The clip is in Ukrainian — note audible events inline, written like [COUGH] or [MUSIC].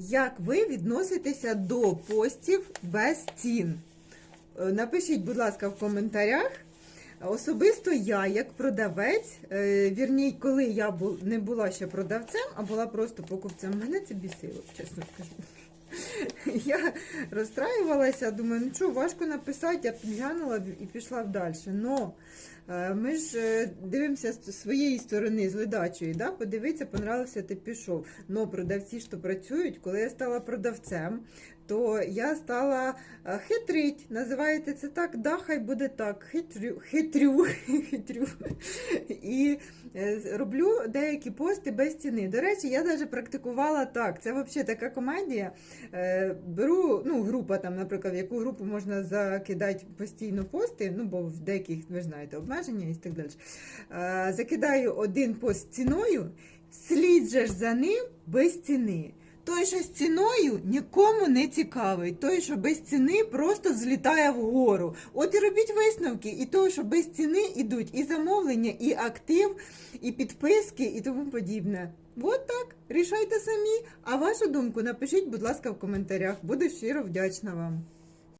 Як ви відноситеся до постів без цін? Е, Напишіть, будь ласка, в коментарях. Особисто я, як продавець, вірній, коли я не була ще продавцем, а була просто покупцем, мене це бісило, чесно скажу. Я розстраювалася, думаю, ну що, важко написати, я підглянула і пішла далі. Но е, ми ж е, дивимося з своєї сторони, з ледачої, да? подивитися, понравився, ти пішов. Но продавці, що працюють, коли я стала продавцем, то я стала е, хитрить. Називаєте це так? Да, хай буде так. Хитрю, хитрю, [LAUGHS] хитрю. І роблю деякі пости без ціни. До речі, я навіть практикувала так. Це взагалі така комедія. Е, Беру ну, група, там, наприклад, в яку групу можна закидати постійно пости, ну бо в деяких, ви знаєте, обмеження і так далі. Е, Закидаю один пост ціною, слід же ж за ним без ціни. Той, що з ціною, нікому не цікавий. Той, що без ціни, просто злітає вгору. От і робіть висновки, і той, що без ціни йдуть і замовлення, і актив, і підписки, і тому подібне. От так, рішайте самі. А вашу думку напишіть, будь ласка, в коментарях. Буду щиро вдячна вам.